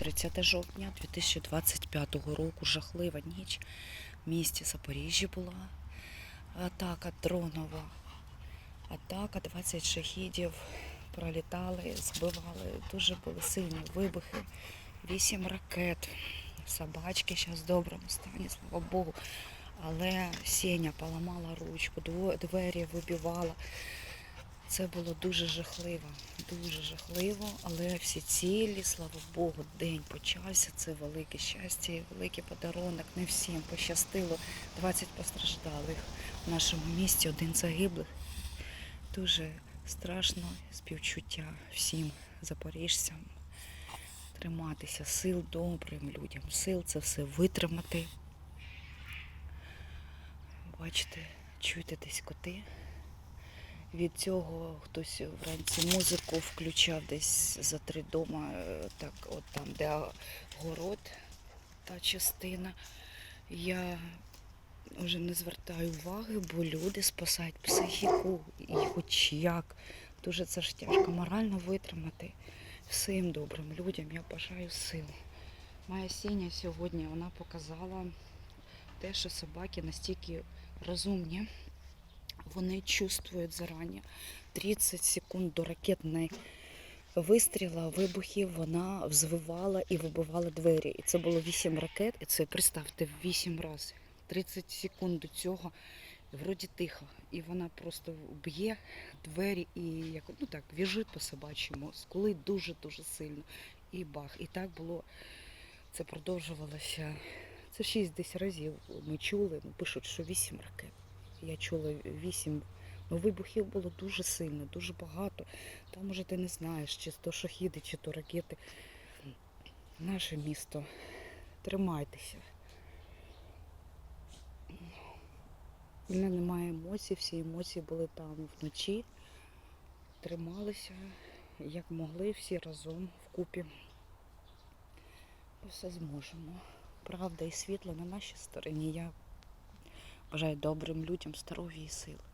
30 жовтня 2025 року. Жахлива ніч в місті Запоріжжя була. Атака дронова. Атака 20 шахідів пролітали, збивали. Дуже були сильні вибухи. Вісім ракет. Собачки зараз в доброму стані, слава Богу. Але Сеня поламала ручку, двері вибивала. Це було дуже жахливо, дуже жахливо, але всі цілі, слава Богу, день почався. Це велике щастя і великий подарунок. Не всім пощастило. 20 постраждалих в нашому місті, один загиблих. Дуже страшно співчуття всім запоріжцям. Триматися, сил добрим людям, сил це все витримати. Бачите, чуєте десь коти. Від цього хтось вранці музику включав десь за три дома, е, так, от там, де город, та частина. Я вже не звертаю уваги, бо люди спасають психіку і хоч як. Дуже це ж тяжко морально витримати. Всім добрим людям я бажаю сил. Моя сіня сьогодні вона показала те, що собаки настільки розумні, вони чувствують зарані 30 секунд до ракетної вистріла, вибухів, вона взвивала і вибивала двері. І це було 8 ракет, і це представте 8 разів. 30 секунд до цього вроді тихо. І вона просто б'є двері і як ну так віжить по собачому, скулить дуже-дуже сильно. І бах. І так було. Це продовжувалося. Це 6 десь разів ми чули. Ну, пишуть, що 8 ракет. Я чула 8. Ну, вибухів було дуже сильно, дуже багато. Там уже ти не знаєш, чи то шахіди, чи то ракети. Наше місто. Тримайтеся. У мене немає емоцій, всі емоції були там вночі. Трималися, як могли, всі разом вкупі. Ми все зможемо. Правда і світло на нашій стороні. Я бажаю добрим людям здоров'я і сили.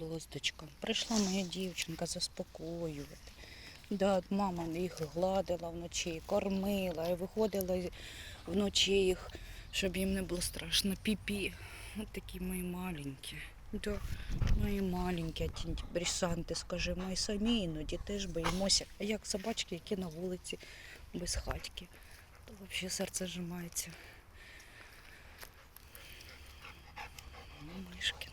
Голоздочка. Прийшла моя дівчинка заспокоювати. Да, Мама їх гладила вночі, кормила, і виходила вночі їх, щоб їм не було страшно. Піпі. -пі. Ось такі мої маленькі. Да, мої маленькі брісанти, скажи, ми самі іноді теж боїмося. А як собачки, які на вулиці без хатьки. то взагалі серце зжимається. Мишки.